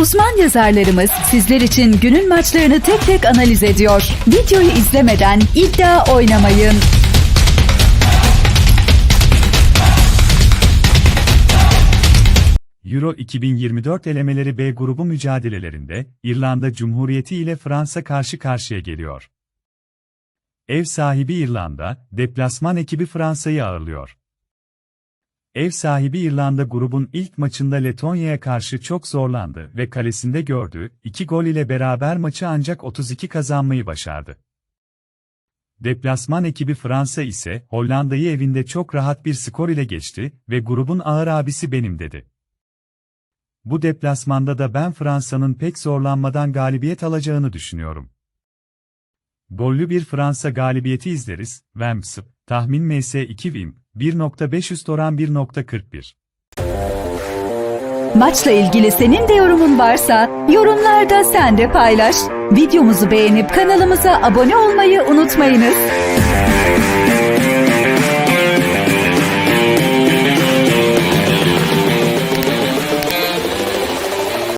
Uzman yazarlarımız sizler için günün maçlarını tek tek analiz ediyor. Videoyu izlemeden iddia oynamayın. Euro 2024 elemeleri B grubu mücadelelerinde İrlanda Cumhuriyeti ile Fransa karşı karşıya geliyor. Ev sahibi İrlanda, deplasman ekibi Fransa'yı ağırlıyor. Ev sahibi İrlanda grubun ilk maçında Letonya'ya karşı çok zorlandı ve kalesinde gördüğü iki gol ile beraber maçı ancak 32 kazanmayı başardı. Deplasman ekibi Fransa ise Hollanda'yı evinde çok rahat bir skor ile geçti ve grubun ağır abisi benim dedi. Bu deplasmanda da ben Fransa'nın pek zorlanmadan galibiyet alacağını düşünüyorum. Gollü bir Fransa galibiyeti izleriz. Vems, tahmin MS2 Wim, 1.500 oran 1.41. Maçla ilgili senin de yorumun varsa yorumlarda sen de paylaş. Videomuzu beğenip kanalımıza abone olmayı unutmayınız.